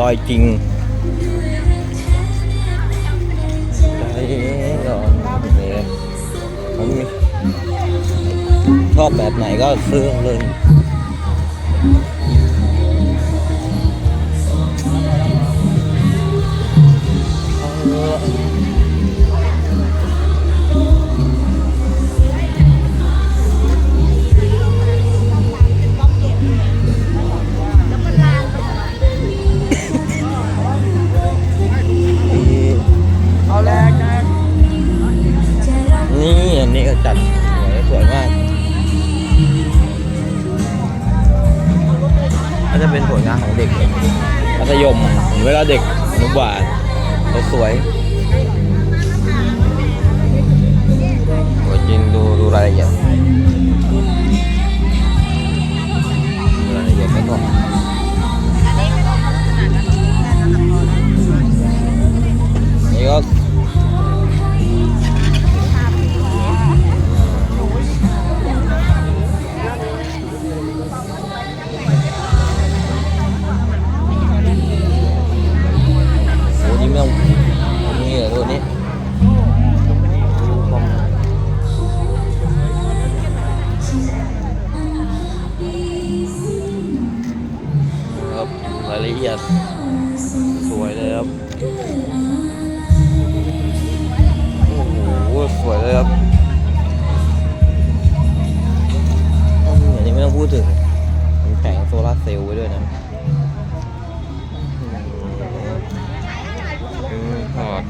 รอยจริงใช่ชอบแบบไหนก็ซื้อเอาเลย อนุบาสวยจริงดูดูรายละเอียดรายละเอียดไม่ต้องนี่ก็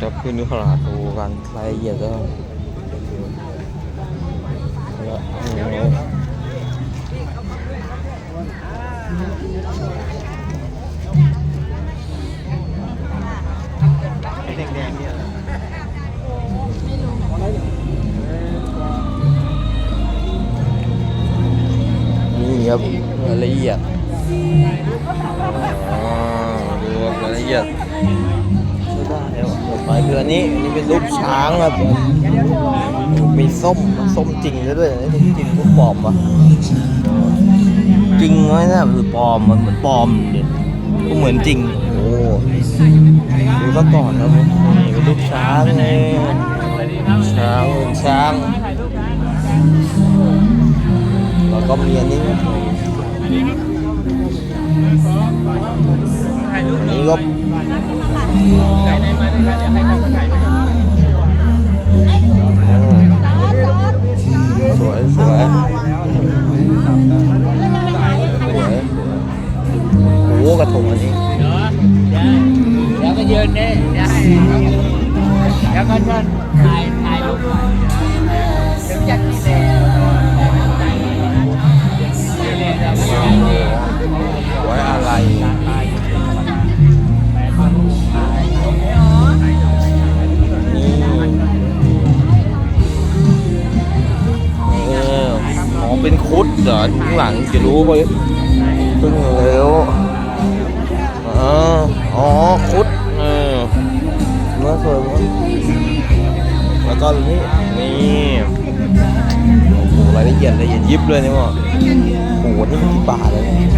จะขึ้นขนาดดูกันรายละเอียดแล้วนี่ครับรายละเอียดอ๋อดูรายละเอียด นนี้อันนี้เป็นรูปช้างครับ มีส้มส้มจริงด้วยด้วยอันนี้จริงรูปปลอมปะจริงไหมนะหรือปลอมมันเหมือนปลอมดิก็เหมือนจริง โอ้ดูซะก่อนครับนี่เป็นรูปช้างเลยช้างช้างแล้วก็มีอันนี้ อันนี้ก็สวยสวยโอ้กระทงอันนี้เดี๋ยวก็ยืนนี่เดี๋ยวให้เดี๋ยวก็จะถ่ายถ่ายรูปด้วย คุดเหรอข้างหลังจะรู้ไปเพิ่งแล้วอ๋ออ๋อคุดเออเนื้อสวยมากแล้วก็นี่นี่โอ้โหรายละเอียดละเอียดยิบเลยนี่มั้งโอ้โหนี่มันกี่บาทเลยเนี่ย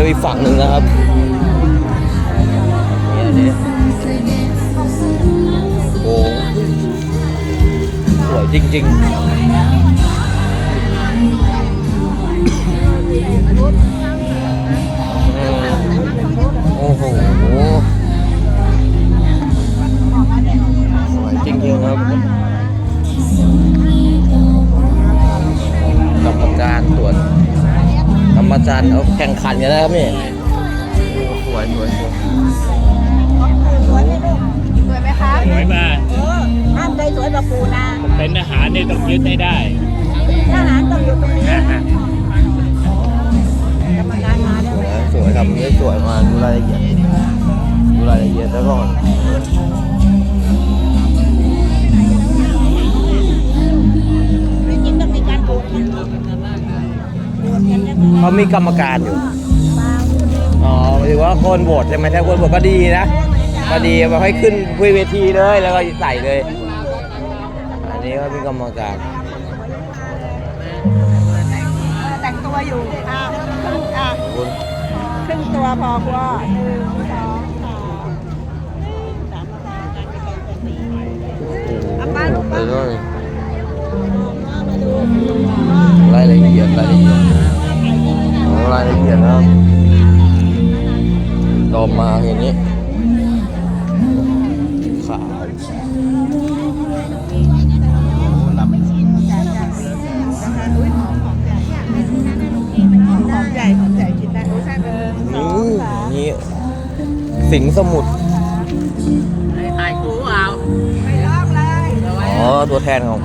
ดูอีกฝั่งหนึ่งนะครับนี่อันนี้โอ้สวยจริง ๆ กรรมการเอาแข่งขันกันนะครับนี่สวยสวยสวยสวยไหมลูกสวยไหมคะสวยมากเออห้ามใจสวยกว่าปูนะเป็นทหารนี่ต้องยึดให้ได้ทหารต้องอยู่ตรงนี้กรรมการมาแล้วสวยสวยครับนี่สวยมากดูรายละเอียดดู เขามีกรรมการอยู่ อ๋อหมายถึงว่าคนโหวตใช่ไหมถ้าคนโหวตก็ดีนะ ก็ดีมาให้ขึ้นเวทีเลย แล้วก็ใส่เลย อันนี้ก็มีกรรมการ แต่งตัวอยู่อะอะขอบคุณครึ่งตัวพอครัวหนึ่งสองสามไปด้วยรายละเอียดรายละเอียด โอ้รายละเอียดนะครับต่อมาอย่างนี้ ขาวหอมใหญ่หอมใหญ่กินได้โอ้ใช่เป็นสองนี่สามนี่สิงสมุทรถ่ายกูเอาไม่ลอกเลยอ๋อ ตัวแทนของ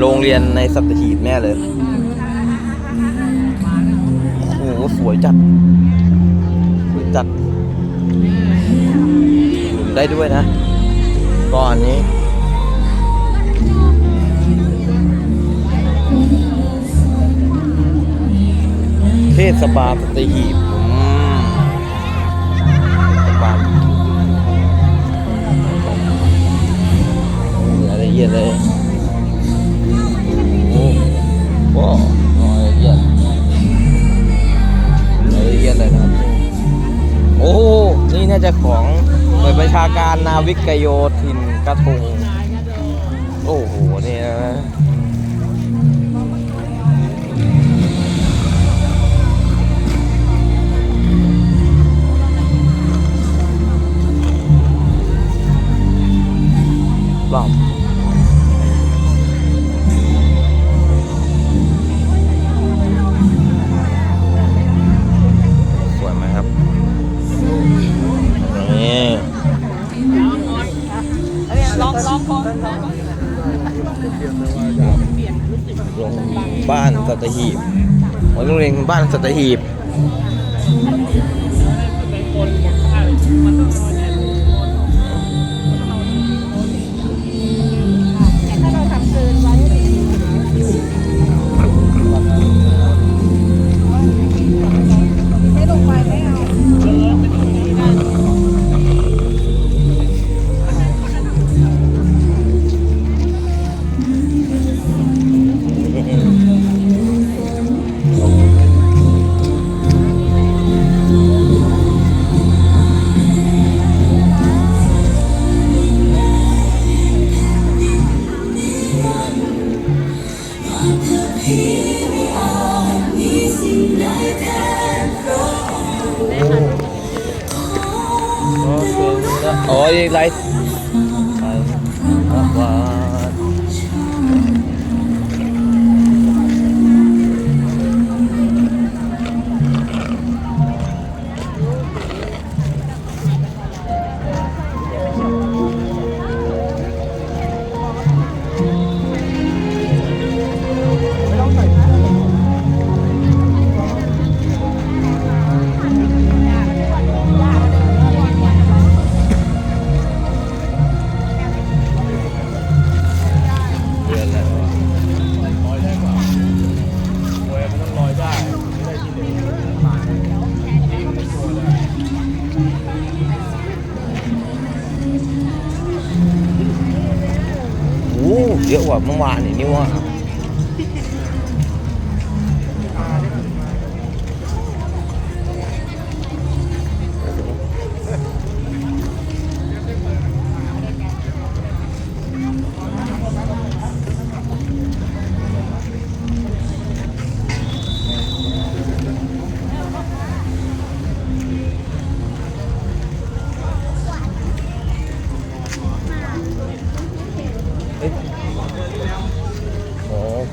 โรงเรียนในสัตหีบแน่เลย้สวยจัด สวยจัด ได้ด้วยนะก้อนนี้เทศบาลสัตหีบอืมเทศบาลรายละเอียดเลยโอ้โหรา อียดเลยนะครับ โอ้โห นี่น่าจะของหน่วยประชาการนาวิกโยธินกระทง โอ้โห นี่นะรอบ สัตหีบโอ้ยโรงเรียนบ้านสัตหีบ อ๋อ ว่าเมื่อวานนี่นี่ว่า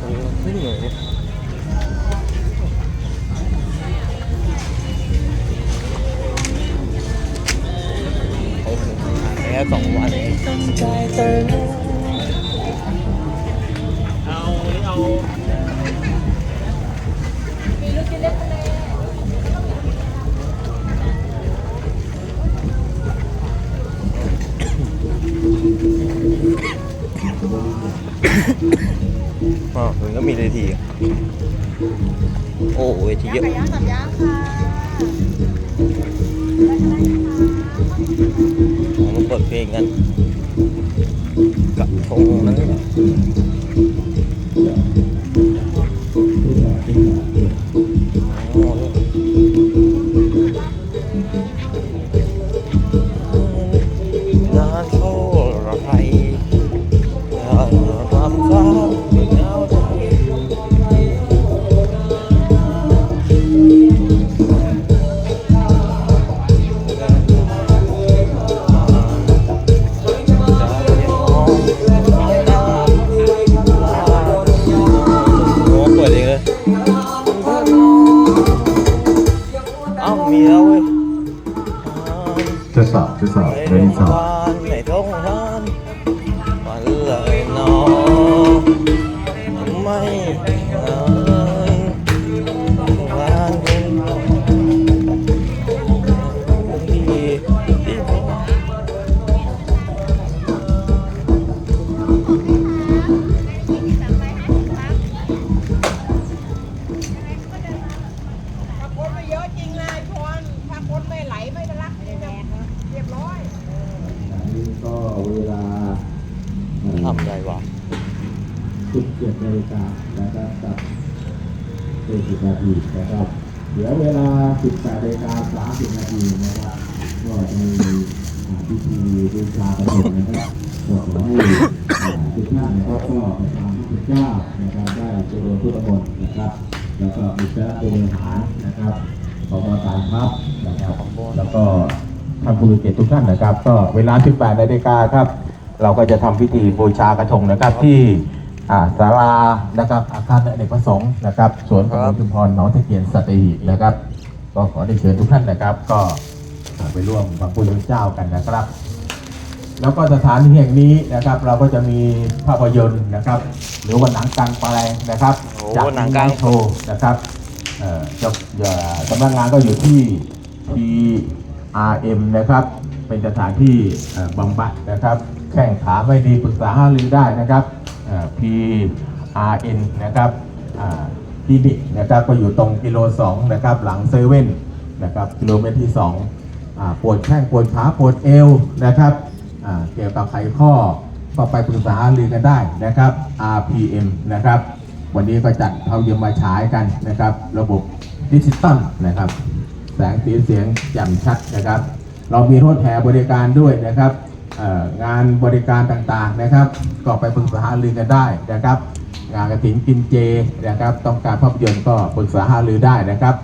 อ๋อคุณขึ้นเล อ๋อมันก็มีเลยทีโอ้เวทีเยอะย่างตับย่างค่ะมาเปิดเพลงกันกับทงนั้นานไม่ทงทาน เวลาทำไรวะ17นาฬิกานะครับกับ40นาทีนะครับเดี๋ยวเวลา 18นาฬิกา30นาทีนะครับก็จะมีอ่าพิธีบูชาประสงนะครับก็ขอให้อ่าทุกท่านนะครับก็ตามที่พระเจ้านะครับได้เจริญพุทธมนต์นะครับแล้วก็มีคณะบริหารนะครับของประธานครับนะครับแล้วก็ ท่านผู้มีเกียรติทุกท่านนะครับ ก็เวลา 18นาฬิกาครับ เราก็จะทำพิธีบูชากระทงนะครับที่อ่าศาลานะครับอาคารอเนกประสงค์นะครับสวนของชุมพรหนองตะเคียนสัตหีบนะครับ ก็ขอได้เชิญทุกท่านนะครับ ก็อ่าไปร่วมพระพุทธเจ้ากันนะครับ แล้วก็สถานที่แห่งนี้นะครับ เราก็จะมีภาพยนตร์นะครับ หรือว่าหนังกลางแปลงนะครับโอ้จากหนังกลางโชว์นะครับเอ่อจะเอ่อสำนักงานก็อยู่ที่ RM นะครับเป็นสถานที่บำบัดนะครับ แข้งขาไม่ดีปรึกษาหารือได้นะครับเอ่อ PRN นะครับคลินิกนะครับก็อยู่ตรงกิโล2นะครับหลังเซเว่นนะครับกิโลเมตรที่2อ่าปวดแข้งปวดขาปวดเอวนะครับเกี่ยวกับไขข้อก็ไปปรึกษาหารือกันได้นะครับ RPM นะครับ วันนี้ก็จัดเอาเยี่ยมมาฉายกันนะครับ ระบบดิจิตอลนะครับ สงสีเสียงแจ่มชัดนะครับ เรามีรถแห่บริการด้วยนะครับงานบริการต่างๆนะครับ ก็ไปปรึกษาหารือกันได้นะครับ งานกระถิ่นกินเจนะครับ ต้องการภาพยนตร์ก็ปรึกษาหารือได้นะครับ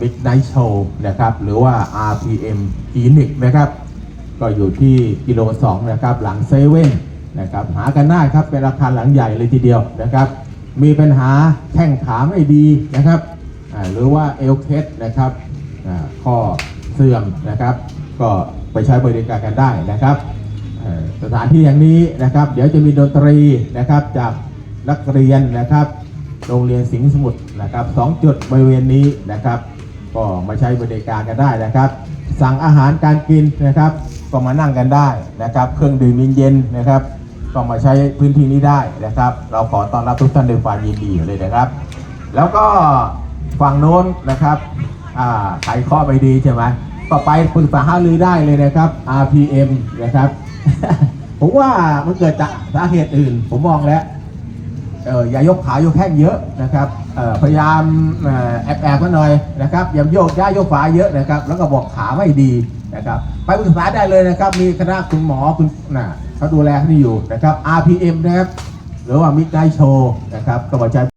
บิ๊กไนท์โชว์นะครับ หรือว่า RPM Clinic นะครับ ก็อยู่ที่กิโล2นะครับ หลังเซเว่นนะครับ หากันได้ครับ เป็นอาคารหลังใหญ่เลยทีเดียวนะครับ มีปัญหาแข้งขาไม่ดีนะครับ หรือว่าเอลเคสนะครับ ข้อเสื่อมนะครับ ก็ไปใช้บริการกันได้นะครับสถานที่อย่างนี้นะครับ เดี๋ยวจะมีดนตรีนะครับจากนักเรียนนะครับโรงเรียนสิงห์สมุทรนะครับสองจุดบริเวณนี้นะครับ ก็มาใช้บริการกันได้นะครับ สั่งอาหารการกินนะครับ ก็มานั่งกันได้นะครับ เครื่องดื่มเย็นๆนะครับ ก็มาใช้พื้นที่นี้ได้นะครับ เราขอต้อนรับทุกท่านด้วยความยินดีเลยนะครับ แล้วก็ฝั่งโน้นนะครับ ไขข้อไม่ดีใช่ไหมก็ไปปรึกษาหารือได้เลยนะครับ RPM นะครับ ผมว่ามันเกิดจากสาเหตุอื่น ผมมองแล้วเอออย่ายกขายกแข้งเยอะนะครับพยายามแอบแอบกันหน่อยนะครับอย่าโยกย้ายโยกฝาเยอะนะครับ แล้วก็บอกขาไม่ดีนะครับ ไปปรึกษาได้เลยนะครับ มีคณะคุณหมอคุณน่ะเขาดูแลที่อยู่นะครับ RPM นะครับ หรือว่ามิดไนโชนะครับก็มาใช้